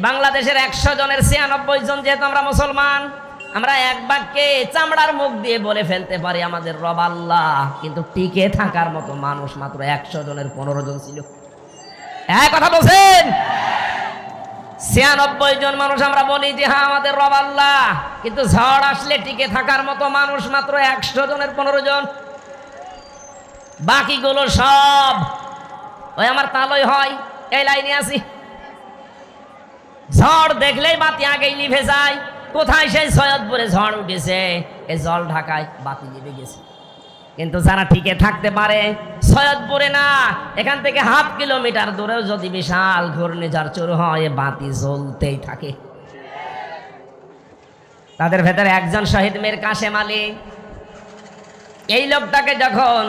বাংলাদেশের একশো জনের ছিয়ানব্বই জন যেহেতু আমরা মুসলমান, আমরা এক বাক্যে চামড়ার মুখ দিয়ে বলে ফেলতে পারি আমাদের রব আল্লাহ, কিন্তু টিকে থাকার মতো মানুষ মাত্র একশো জনের পনেরো জন ছিল। এক কথা বলছেন? ছিয়ানব্বই জন মানুষ আমরা বলি যে হ্যাঁ আমাদের রব আল্লাহ। কিন্তু ঝড় আসলে টিকে থাকার মতো মানুষ মাত্র একশো জনের পনেরো জন। বাকিগুলো সব, ওই আমার তালই হয়, এই লাইনে আছি। ঝড় দেখলেই বাতি আগেই নিভে যায়। কোথায় সেই সৈয়দপুরে ঝড় উঠেছে? এই জল ঢাকায় বাতি লিভে গেছে। কিন্তু যারা টিকে থাকতে পারে, সৈয়দপুরে না, এখান থেকে হাফ কিলোমিটার দূরেও যদি বিশাল ঘূর্ণিঝড় শুরু হয় বাতি জ্বলতেই থাকে। তাদের ভেতরে একজন শহীদ মেয়ের কাশেম আলী। এই লোকটাকে যখন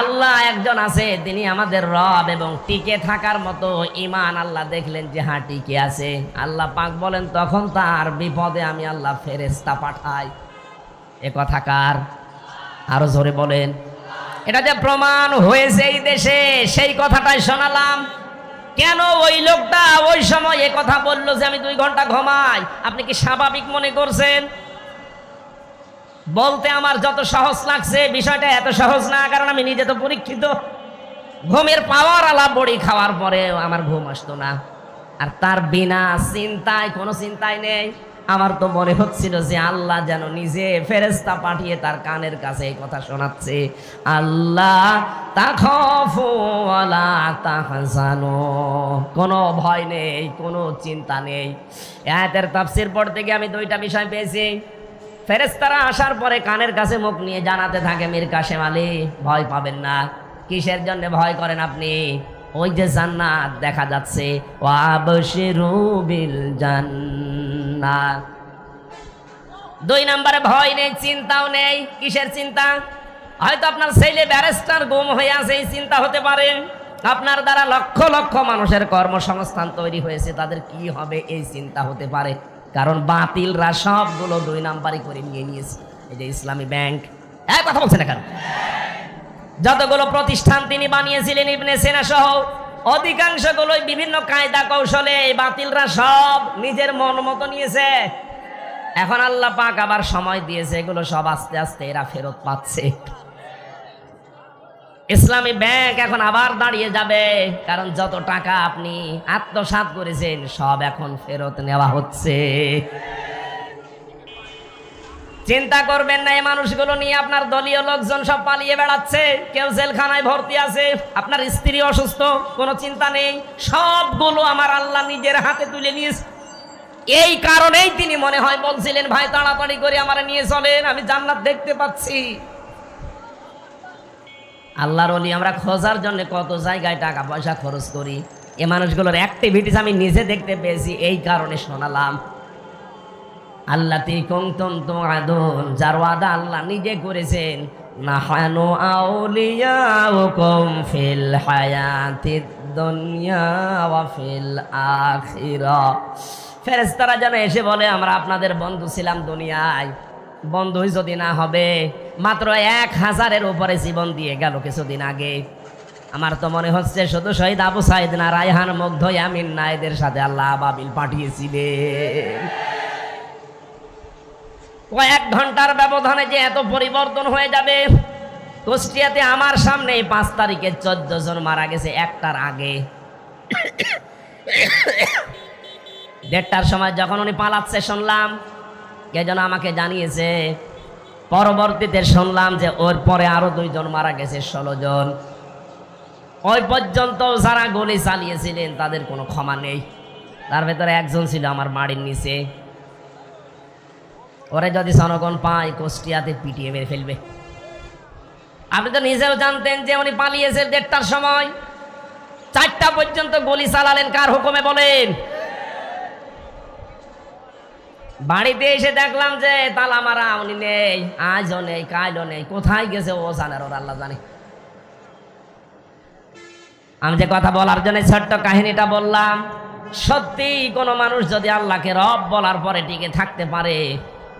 আল্লাহ একজন আছে, তিনি আমাদের রব এবং টিকে থাকার মতো ইমান আল্লাহ দেখলেন যে হ্যাঁ টিকে আছে। আল্লাহ পাক বলেন, তখন তার বিপদে আমি আল্লাহ ফেরেস্তা পাঠাই। এ কথা কার? আরও জোরে বলেন। এটা যে প্রমাণ হয়েছে এই দেশে, সেই কথাটাই শোনালাম। কেন ওই লোকটা ওই সময় এ কথা বলল যে, আমি দুই ঘণ্টা ঘুমাই, আপনি কি স্বাভাবিক মনে করছেন? বলতে আমার যত সহজ লাগছে, বিষয়টা এত সহজ না, কারণ আমি নিজে তো পরীক্ষিত। ঘুমের পাওয়ার আলা বড়ি খাওয়ার পরে আমার ঘুম আসতো না। আর তার বিনা চিন্তায়, কোনো চিন্তাই নেই। আমার তো মনে হচ্ছিল যে আল্লাহ যেন নিজে ফেরেস্তা পাঠিয়ে তার কানের কাছে এই কথা শোনাচ্ছে। আল্লাহ তাহজানু। কোনো ভয় নেই, কোনো চিন্তা নেই। এতের তাফসীর পড়তে গিয়ে আমি দুইটা বিষয় পেয়েছি। ফেরেস্তারা আসার পরে কানের কাছে মুখ নিয়ে জানাতে থাকে, মীর কাশেম আলী, ভয় পাবেন না। কিসের জন্য ভয় করেন আপনি? ওই যে জান্নাত দেখা যাচ্ছে। দুই নম্বরে, ভয় নেই, চিন্তাও নেই। কিসের চিন্তা? হয়তো আপনার ছেলে ব্যারেস্টার গুম হয়ে আছে, এই চিন্তা হতে পারে। আপনার দ্বারা লক্ষ লক্ষ মানুষের কর্মসংস্থান তৈরি হয়েছে, তাদের কি হবে এই চিন্তা হতে পারে? কারণ বাতিলরা সবগুলো দুই নাম্বারই করে নিয়ে নিয়েছে। এই যে ইসলামী ব্যাংক। এক কথা বলছেন না কেন? যতগুলো প্রতিষ্ঠান তিনি বানিয়েছিলেন ইবনে সেনা সহ, অধিকাংশগুলোই বিভিন্ন কায়দা কৌশলে এই বাতিলরা সব নিজের মন মতো নিয়েছে। এখন আল্লাহ পাক আবার সময় দিয়েছে, এগুলো সব আস্তে আস্তে এরা ফেরত পাচ্ছে। ইসলামী ব্যাংক এখন আবার দাঁড়িয়ে যাবে। কারণ যত টাকা আপনি আত্মসাৎ করেছেন, সব এখন ফেরত নেওয়া হচ্ছে। চিন্তা করবেন না, এই মানুষগুলো নিয়ে আপনার দলীয় লোকজন সব পালিয়ে বেড়াচ্ছে। কেউ জেলখানায় ভর্তি আছে, আপনার স্ত্রী অসুস্থ, কোনো চিন্তা নেই। সবগুলো আমার আল্লাহ নিজের হাতে তুলে নিয়েছে। এই কারণেই তিনি মনে হয় বলছিলেন, ভাই, তাড়াতাড়ি করে আমার নিয়ে চলেন, আমি জান্নাত দেখতে পাচ্ছি। আল্লাহর অলি আমরা খোঁজার জন্য কত জায়গায় টাকা পয়সা খরচ করি। এ মানুষগুলোর অ্যাক্টিভিটিস আমি নিজে দেখতে পেয়েছি, এই কারণে শোনালাম। আল্লাহ তিকুম তো আদুন যার ওয়াদা আল্লাহ নিজে করেছেন। ফেরেশতারা যেন এসে বলে, আমরা আপনাদের বন্ধু ছিলাম দুনিয়ায়। বন্ধুই যদি না হবে, মাত্র এক হাজারের উপরে জীবন দিয়ে গেল কিছুদিন আগে। আমার তো মনে হচ্ছে শুধু শহীদ আবু সাইদ না, রায়হান, মুগ্ধ আমিন না এদের সাথে আল্লাহ বাবিল পাঠিয়েছিলেন। কয়েক ঘণ্টার ব্যবধানে যে এত পরিবর্তন হয়ে যাবে, কুষ্টিয়াতে আমার সামনে পাঁচ তারিখে চোদ্দ জন মারা গেছে একটার আগে। দেড়টার সময় যখন উনি পালাচ্ছে শুনলাম কে যেন আমাকে জানিয়েছে, পরবর্তীতে শুনলাম যে ওর পরে আরও দুইজন মারা গেছে, ষোলো জন। ওই পর্যন্ত যারা গুলি চালিয়েছিলেন, তাদের কোনো ক্ষমা নেই। তার ভেতরে একজন ছিল আমার বাড়ির নিচে। ওরে যদি জনগণ পায়, কুষ্টিয়াতে পিটিয়ে মেরে ফেলবে। আপনি তো নিজেও জানতেন যে উনি পালিয়েছে দেড়টার সময়। চারটা পর্যন্ত গুলি চালালেন, কার হুকুমে বলেন? বাড়িতে এসে দেখলাম যে তালা মারা উনি নেই, আজও নেই, কালও নেই। কোথায় গেছে ও জানে ওর আল্লাহ জানে। আমি যে কথা বলার জন্য ছোট্ট কাহিনীটা বললাম, সত্যি কোনো মানুষ যদি আল্লাহকে রব বলার পরে টিকে থাকতে পারে,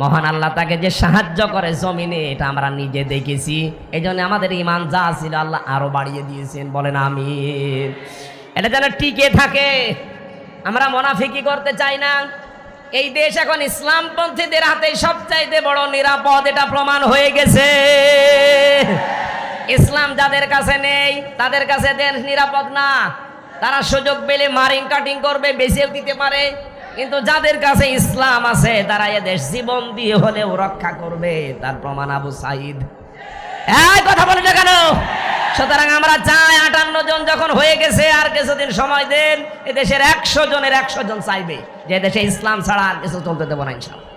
মহান আল্লাহ তাকে যে সাহায্য করে জমিনে, এটা আমরা নিজে দেখেছি। এই জন্য আমাদের ইমান যা ছিল আল্লাহ আরও বাড়িয়ে দিয়েছেন, বলেন আমি এটা যেন টিকে থাকে, আমরা মোনাফিকি করতে চাই না। এই দেশ এখন ইসলামপন্থীদের হাতে সবচাইতে বড় নিরাপদ, এটা প্রমাণ হয়ে গেছে। ইসলাম যাদের কাছে নেই, তাদের কাছে দেশ নিরাপদ না। তারা সুযোগ পেলে মারিং কাটিং করবে বেঁচেও দিতে পারে। কিন্তু যাদের কাছে ইসলাম আছে, তারা এ দেশ জীবন দিয়ে হলেও রক্ষা করবে, তার প্রমাণ আবু সাইদ। এই, কথা বলে কেন? সুতরাং আমরা চাই আটান্ন জন যখন হয়ে গেছে, আর কিছুদিন সময় দেন, এ দেশের একশো জনের একশো জন চাইবে। যে দেশে ইসলাম ছাড়া আর কিছু চলতে দেবো না, ইনশাল্লাহ।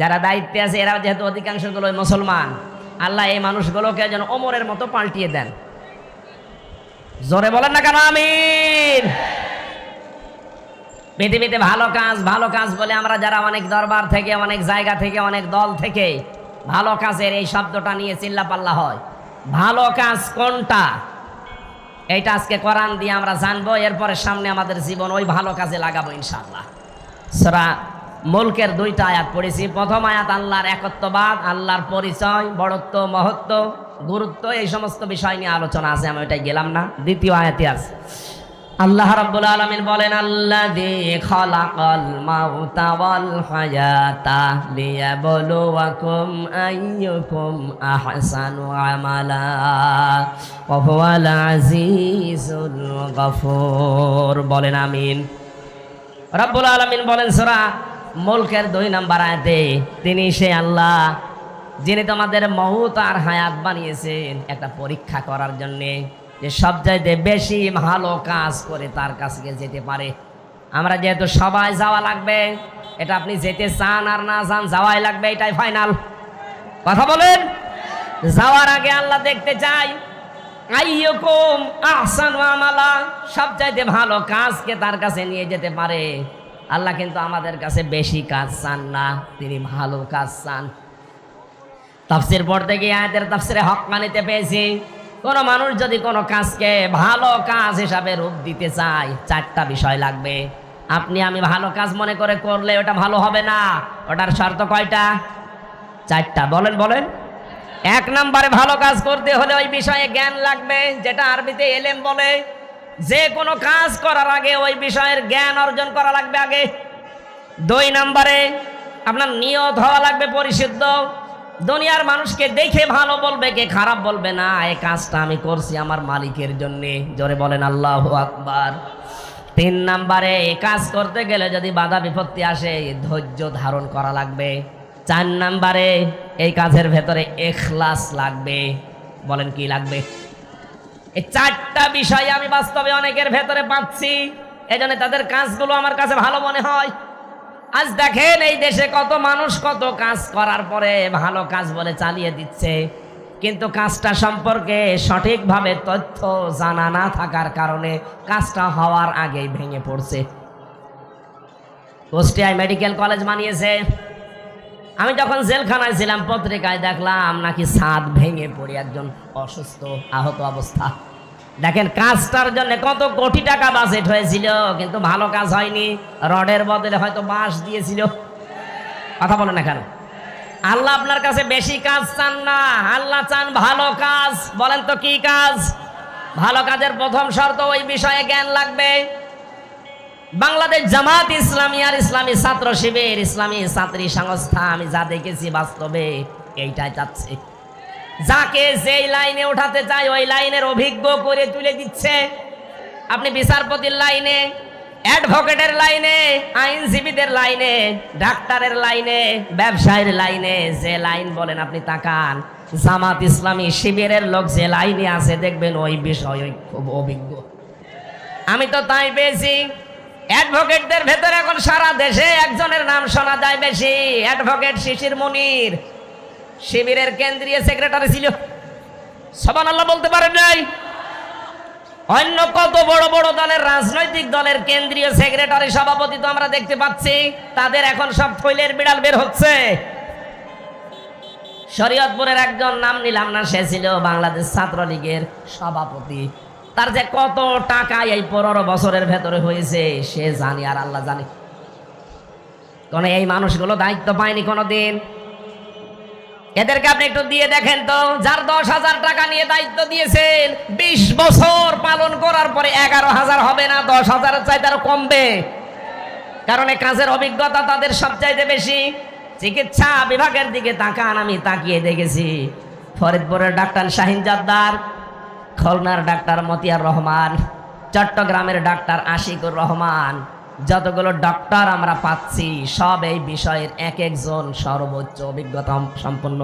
যারা দায়িত্বে আছে এরা যেহেতু অধিকাংশগুলো মুসলমান। আল্লাহ এই মানুষগুলোকে যেন ওমরের মতো পাল্টিয়ে দেন। জোরে বলেন না কেন, আমিন? পৃথিবীতে ভালো কাজ ভালো কাজ বলে আমরা যারা অনেক দরবার থেকে, অনেক জায়গা থেকে, অনেক দল থেকে ভালো কাজের এই শব্দটা নিয়ে চিল্লাপাল্লা হয়। ভালো কাজ কোনটা? এইটা আজকে কোরআন দিয়ে আমরা জানব, এরপরে সামনে আমাদের জীবন ওই ভালো কাজে লাগাবো ইনশাল্লাহ সরা মুলকের দুইটা আয়াত পড়েছি। প্রথম আয়াত, আল্লাহর একত্ববাদ, আল্লাহর পরিচয়, বড়ত্ব, মহত্ব, গুরুত্ব, এই সমস্ত বিষয় নিয়ে আলোচনা আছে, আমি ওইটাই গেলাম না। দ্বিতীয় আয়াতে আছে। আল্লাহ রাব্বুল আলামিন বলেন, আল্লাযী খালাকাল মাউতা ওয়াল হায়াতা লিয়াবলুয়াকুম আইয়ুকুম আহসানু আমালা ওয়া হুয়াল আজিজুল গফুর। বলেন, আমিন। রব্বুল আলামিন বলেন, সূরা মুলকের দুই নাম্বার আয়াতে তিনি সে আল্লাহ যিনি তোমাদের মহুত আর হায়াত বানিয়েছেন, একটা পরীক্ষা করার জন্যে যে সব চাইতে বেশি ভালো কাজ করে তার কাছে যেতে পারে। আমরা যেহেতু সবাই যাওয়া লাগবে, এটা আপনি যেতে চান আর না চান, যাওয়াই লাগবে, এটাই ফাইনাল কথা বলেন? যাওয়ার আগে আল্লাহ দেখতে চাই। আইয়কুম আহসানু আমালা, সবচাইতে ভালো কাজকে তার কাছে নিয়ে যেতে পারে। আল্লাহ কিন্তু আমাদের কাছে বেশি কাজ চান না, তিনি ভালো কাজ চান। তাফসির পড়তে গিয়ে আয়াতের তাফসিরে হক মানিতে পেয়েছি। কোনো মানুষ যদি কোনো কাজকে ভালো কাজ হিসাবে রূপ দিতে চায়, চারটা বিষয় লাগবে। আপনি আমি ভালো কাজ মনে করে করলে ওটা ভালো হবে না। ওটার শর্ত কয়টা? চারটা। বলেন বলেন। এক নম্বরে ভালো কাজ করতে হলে ওই বিষয়ে জ্ঞান লাগবে, যেটা আরবিতে এলেম বলে। যে কোনো কাজ করার আগে ওই বিষয়ের জ্ঞান অর্জন করা লাগবে আগে। দুই নম্বরে আপনার নিয়ত হওয়া লাগবে পরিশুদ্ধ। দুনিয়ার মানুষকে দেখে ভালো বলবে, কে খারাপ বলবে? না এই কাজটা আমি করছি আমার মালিকের জন্যে। জোরে বলেন, আল্লাহ আকবার। তিন নাম্বারে এই কাজ করতে গেলে যদি বাধা বিপত্তি আসে, ধৈর্য ধারণ করা লাগবে। চার নাম্বারে এই কাজের ভেতরে এখলাস লাগবে। বলেন কি লাগবে? এই চারটা বিষয় আমি বাস্তবে অনেকের ভেতরে পাচ্ছি। এজন্য তাদের কাজগুলো আমার কাছে ভালো মনে হয়। আজ দেখেন এই দেশে কত মানুষ কত কাজ করার পরে ভালো কাজ বলে চালিয়ে দিচ্ছে। কিন্তু কাজটা সম্পর্কে সঠিকভাবে তথ্য জানা না থাকার কারণে কাজটা হওয়ার আগেই ভেঙে পড়ছে। কুষ্টিয়ায় মেডিকেল কলেজ বানিয়েছে। আমি যখন জেলখানায় ছিলাম, পত্রিকায় দেখলাম নাকি ছাদ ভেঙে পড়ে একজন অসুস্থ আহত অবস্থা। দেখেন, কাজটার জন্য কত কোটি টাকা বাজেট হয়েছিল, কিন্তু ভালো কাজ হয়নি। রডের বদলে হয়তো বাঁশ দিয়েছিল। কথা বলে না কেন? আল্লাহ আপনার কাছে বেশি কাজ চান না। আল্লাহ চান ভালো কাজ। বলেন তো কি কাজ? ভালো কাজের প্রথম শর্ত ওই বিষয়ে জ্ঞান লাগবে। বাংলাদেশ জামাত ইসলামী আর ইসলামী ছাত্র শিবির, ইসলামী ছাত্রী সংস্থা, আমি যা দেখেছি বাস্তবে, এইটাই চাচ্ছে। যাকে যেই লাইনে ওঠাতে চায়, ওই লাইনের অভিজ্ঞ করে তুলে দিচ্ছে। আপনি বিচারপতির লাইনে, অ্যাডভোকেটের লাইনে, আইনজীবীদের লাইনে, ডাক্তারের লাইনে, ব্যবসায়ীর লাইনে, যে লাইন বলেন আপনি তাকান। জামাত ইসলামী শিবিরের লোক যে লাইনে আছে, দেখবেন ওই বিষয় খুব অভিজ্ঞ। আমি তো তাই পেয়েছি। অ্যাডভোকেটদের ভেতরে এখন সারা দেশে একজনের নাম শোনা যায় বেশি। অ্যাডভোকেট শিশির মনির শিবিরের কেন্দ্রীয় সেক্রেটারি ছিল। সবান আল্লাহ বলতে পারেন নাই? অন্য কত বড় বড় দলের রাজনৈতিক দলের কেন্দ্রীয় সেক্রেটারি সভাপতি তো আমরা দেখতে পাচ্ছি, তাদের এখন সব থৈলের বিড়াল বের হচ্ছে। শরীয়তপুরের একজন নাম নিলাম না, সে ছিল বাংলাদেশ ছাত্রলীগের সভাপতি। তার যে কত টাকা এই পনেরো বছরের ভেতরে হয়েছে, সে জানি আর আল্লাহ জানি। কোন এই মানুষগুলো দায়িত্ব পায়নি কোনো দিন এদেরকে আপনি একটু দিয়ে দেখেন তো, যার দশ হাজার টাকা নিয়ে দায়িত্ব দিয়েছেন, বিশ বছর পালন করার পরে এগারো হাজার হবে না, দশ হাজারের চাইতে আরও কমবে। কারণ কাজের অভিজ্ঞতা তাদের সবচাইতে বেশি। চিকিৎসা বিভাগের দিকে তাকান, আমি তাকিয়ে দেখেছি। ফরিদপুরের ডাক্তার শাহিন জাদ্দার, খুলনার ডাক্তার মতিয়ার রহমান, চট্টগ্রামের ডাক্তার আশিকুর রহমান যতগুলো ডক্টর আমরা পাচ্ছি, সব এই বিষয়ের এক একজন সর্বোচ্চ অভিজ্ঞতা সম্পন্ন।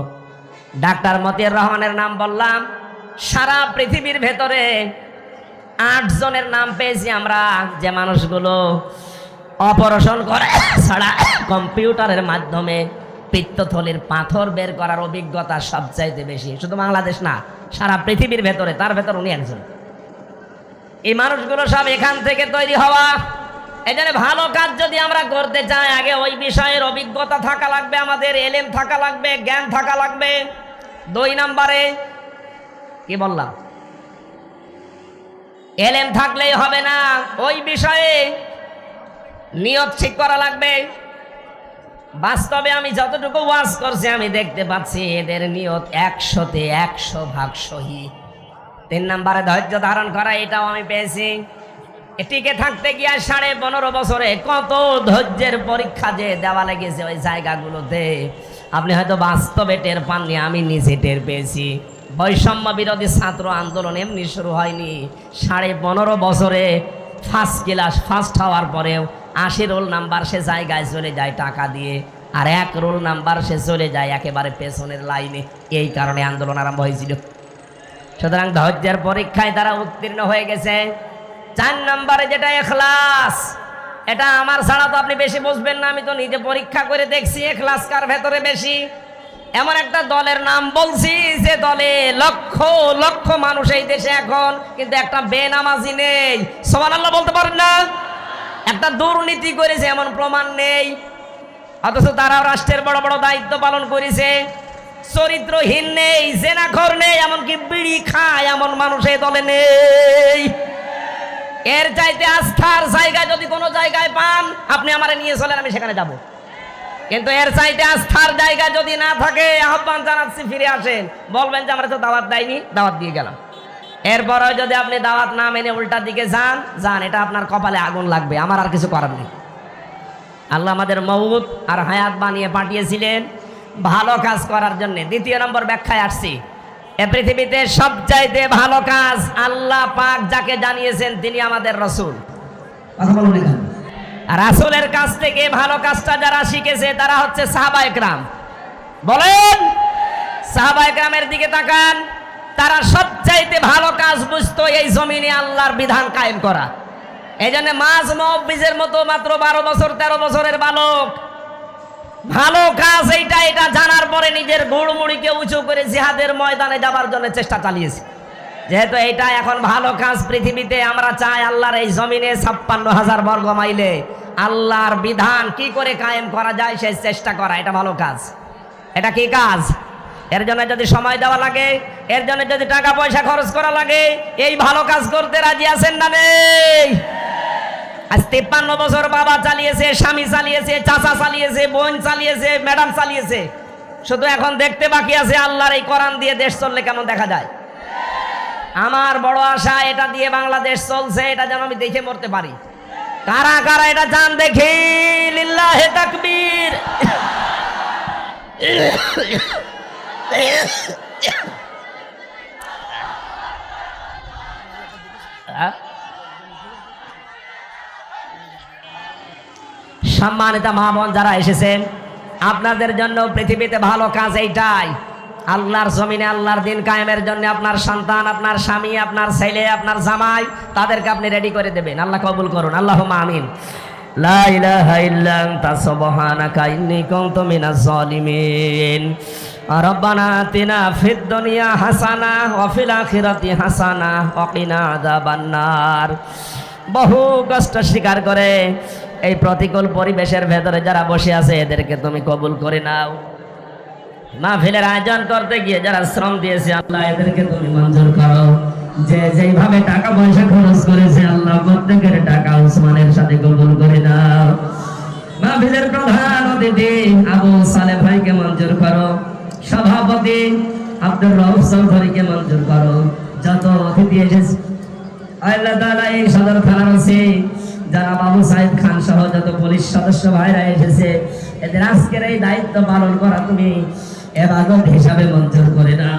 ডাক্তার মতিয়ার রহমানের নাম বললাম, সারা পৃথিবীর ভেতরে আট জনের নাম পেয়েছি আমরা, যে মানুষগুলো অপারেশন করে ছাড়া কম্পিউটারের মাধ্যমে পিত্তথলির পাথর বের করার অভিজ্ঞতা সবচাইতে বেশি। শুধু বাংলাদেশ না, সারা পৃথিবীর ভেতরে, তার ভেতর উনি একজন। এই মানুষগুলো সব এখান থেকে তৈরি হওয়া এই জন্য ভালো কাজ যদি আমরা করতে চাই, আগে ওই বিষয়ের অভিজ্ঞতা থাকা লাগবে, আমাদের এলেম থাকা লাগবে, জ্ঞান থাকা লাগবে। দুই নাম্বারে, কি বললাম? এলেম থাকলেই হবে না, ওই বিষয়ে নিয়ত ঠিক করা লাগবে। বাস্তবে আমি যতটুকু ওয়াজ করছি, আমি দেখতে পাচ্ছি এদের নিয়ত একশোতে একশো ভাগ সহি। তিন নম্বরে ধৈর্য ধারণ করা, এটাও আমি পেয়েছি। টিকে থাকতে গিয়ে সাড়ে পনেরো বছরে কত ধৈর্যের পরীক্ষা যে দেওয়া লেগেছে ওই জায়গাগুলোতে। আপনি হয়তো বাস্তবে টের পাননি, আমি নিজে টের পেয়েছি। বৈষম্য বিরোধী ছাত্র আন্দোলন এমনি শুরু হয়নি। সাড়ে পনেরো বছরে ফার্স্ট ক্লাস ফার্স্ট হওয়ার পরেও আশি রোল নাম্বার সে জায়গায় চলে যায় টাকা দিয়ে। আর এক রোল নাম্বার সে চলে যায় একেবারে পেছনের লাইনে এই কারণে আন্দোলন আরম্ভ হয়েছিল। সুতরাং ধৈর্যের পরীক্ষায় তারা উত্তীর্ণ হয়ে গেছে। চার নম্বরে যেটা এখলাস, এটা আমার ছাড়া তো আপনি বেশি বুঝবেন না, আমি তো নিজে পরীক্ষা করে দেখছি এখলাস কার ভেতরে বেশি। এমন একটা দলের নাম বলছি যে দলে লক্ষ লক্ষ মানুষ এই দেশে এখন, কিন্তু একটা বেনামাজি নেই। সোমান আল্লাহ বলতে পারেন না? একটা দুর্নীতি করেছে, এমন প্রমাণ নেই। অথচ তারাও রাষ্ট্রের বড় বড় দায়িত্ব পালন করেছে। চরিত্রহীন নেই জেনাখর নেই, এমনকি বিড়ি খায় এমন মানুষ এই দলে নেই। এর চাইতে আস্থার জায়গা যদি কোনো জায়গায় পান, আপনি আমারে নিয়ে চলেন, আমি সেখানে যাব। কিন্তু এর চাইতে আস্থার জায়গা যদি না থাকে, আহ্বান জানাচ্ছি, ফিরে আসেন। বলবেন যে আমরা তো দাওয়াত দেয়নি, দাওয়াত দিয়ে গেলাম। এরপরেও যদি আপনি দাওয়াত না মেনে উল্টার দিকে যান যান, এটা আপনার কপালে আগুন লাগবে, আমার আর কিছু করার নেই। আল্লাহ আমাদের মৌত আর হায়াত বানিয়ে পাঠিয়েছিলেন, ভালো কাজ করার জন্য। দ্বিতীয় নম্বর ব্যাখ্যায় আসছি। এ পৃথিবীতে সবচাইতে ভালো কাজ আল্লাহ পাক যাকে জানিয়েছেন তিনি আমাদের রসুল। রাসুলের কাছ থেকে ভালো কাজটা যারা শিখেছে তারা হচ্ছে সাহাবা একরাম। বলেন, সাহাবা একরামের দিকে তাকান, তারা সবচাইতে ভালো কাজ বুঝতো এই জমিনে আল্লাহর বিধান কায়েম করা। এই জন্য মাঝ মহবিজের মতো মাত্র বারো বছর, তেরো বছরের বালক ভালো কাজ এইটা, এটা জানার পরে নিজের গুড়মুড়িকে উঁচু করে জিহাদের ময়দানে যাবার জন্য চেষ্টা চালিয়েছে। যেহেতু এটা এখন ভালো কাজ পৃথিবীতে, আমরা চাই আল্লাহর এই জমিনে ছাপ্পান্ন হাজার বর্গ মাইলে আল্লাহর বিধান কি করে কায়েম করা যায় সেই চেষ্টা করা, এটা ভালো কাজ। এটা কি কাজ? এর জন্য যদি সময় দেওয়া লাগে, এর জন্য যদি টাকা পয়সা খরচ করা লাগে, এই ভালো কাজ করতে রাজি আছেন না নেই? আজ তিপ্পান্ন বছর বাবা চালিয়েছে, স্বামী চালিয়েছে, চাচা চালিয়েছে, বোন চালিয়েছে, ম্যাডাম চালিয়েছে। শুধু এখন দেখতে বাকি আছে আল্লাহর এই কোরআন দিয়ে দেশ চললে কেমন দেখা যায়? আমার বড় আশা, এটা দিয়ে বাংলাদেশ চলছে, এটা যেন আমি দেখে মরতে পারি। কারা কারা এটা চান দেখি? লিল্লাহে তাকবীর। হ্যাঁ? সম্মানিত মা যারা এসেছেন, আপনাদের জন্য পৃথিবীতে ভালো কাজ এইটাই। আল্লাহর জমিনে আল্লাহর দিন কায়েমের জন্য আপনার সন্তান, আপনার স্বামী, আপনার ছেলে, আপনার জামাই, তাদেরকে আপনি রেডি করে দেবেন। আল্লাহ কবুল করুন। আল্লাহ আমিন। হাসানা হাসানা বহু কষ্ট স্বীকার করে এই প্রতিকূল পরিবেশের ভেতরে যারা বসে আছে, এদেরকে তুমি কবুল করে নাও। মাহফিলের আয়োজন করতে গিয়ে যারা শ্রম দিয়েছে, আল্লাহ এদেরকে তুমি মঞ্জুর করো। যে যেইভাবে টাকা পয়সা খরচ করেছে, আল্লাহ প্রত্যেকের টাকা উসমানের সাথে কবুল করে দাও মাহফিলের প্রধান অতিথি আবু সালে ভাইকে মঞ্জুর করো। সভাপতি আব্দুর রউফ চৌধুরীকে মঞ্জুর করো। যত অতিথি এসেছে, আল্লাহ তাআলা এই সদর থানার ওসি যারা বাবু সাহেব খান সহ যত পুলিশ সদস্য ভাইরা এসেছে, এদের আজকের এই দায়িত্ব পালন করা তুমি এবাদত হিসাবে মঞ্জুর করে না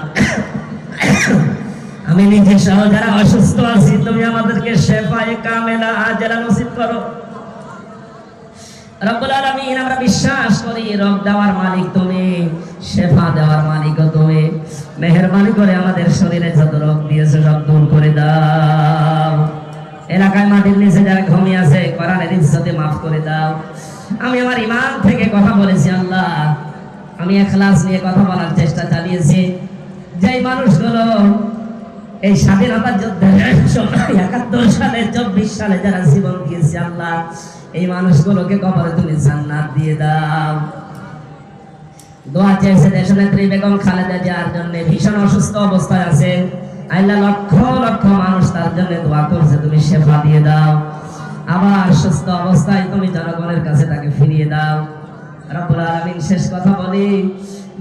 আমি নিজে সহ যারা অসুস্থ আছি, তুমি আমাদেরকে শেফায়ে কামেলা আজলা নসিব করো। রব্বুল আলামিন, আমরা বিশ্বাস করি রব দেওয়ার মালিক তুমি, শেফা দেওয়ার মালিকও তুমি। মেহেরবানি করে আমাদের শরীরে যত রোগ দিয়েছে সব দূর করে দাও। এলাকায় মাটির নিচে যারা ঘুমিয়ে আছে, কোরআনের ইজ্জতে মাফ করে দাও। আমি আমার ইমান থেকে কথা বলেছি, আল্লাহ। আমি এখলাস নিয়ে কথা বলার চেষ্টা চালিয়েছি। যেই মানুষগুলো এই স্বাধীনতার যুদ্ধের সময় একাত্তর সালে, চব্বিশ সালে যারা জীবন দিয়েছে, আল্লাহ, এই মানুষগুলোকে কবরে তুমি জান্নাত দিয়ে দাও। দোয়া চেয়েছে দেশনেত্রী বেগম খালেদা জিয়ার জন্য। ভীষণ অসুস্থ অবস্থায় আছে। আল্লাহ লক্ষ লক্ষ মানুষ তার জন্য দোয়া করছে, তুমি সেবা দিয়ে দাও। আবার সুস্থ অবস্থায় তুমি জনগণের কাছে তাকে ফিরিয়ে দাও। রব্বুল আলামিন শেষ কথা বলি,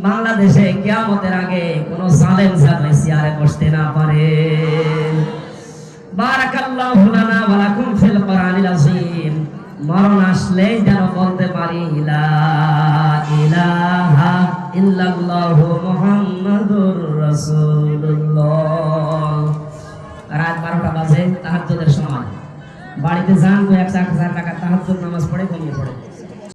বাংলাদেশে কিয়ামতের আগে কোন জালেম জালেম চেয়ারে বসতে না পারে। বারাকাল্লাহু লানা ওয়া লাকুম ফিল কোরআনিল মরণ আসলেই যেন বলতে পারি, লা ইলাহা ইল্লাল্লাহু মুহাম্মাদুর রাসূলুল্লাহ। রাত বারোটা বাজে তাহাজ্জদের সময়। বাড়িতে যান তো এক চার হাজার টাকা তাহাজ্জুদ নামাজ পড়ে ঘুমিয়ে পড়ে।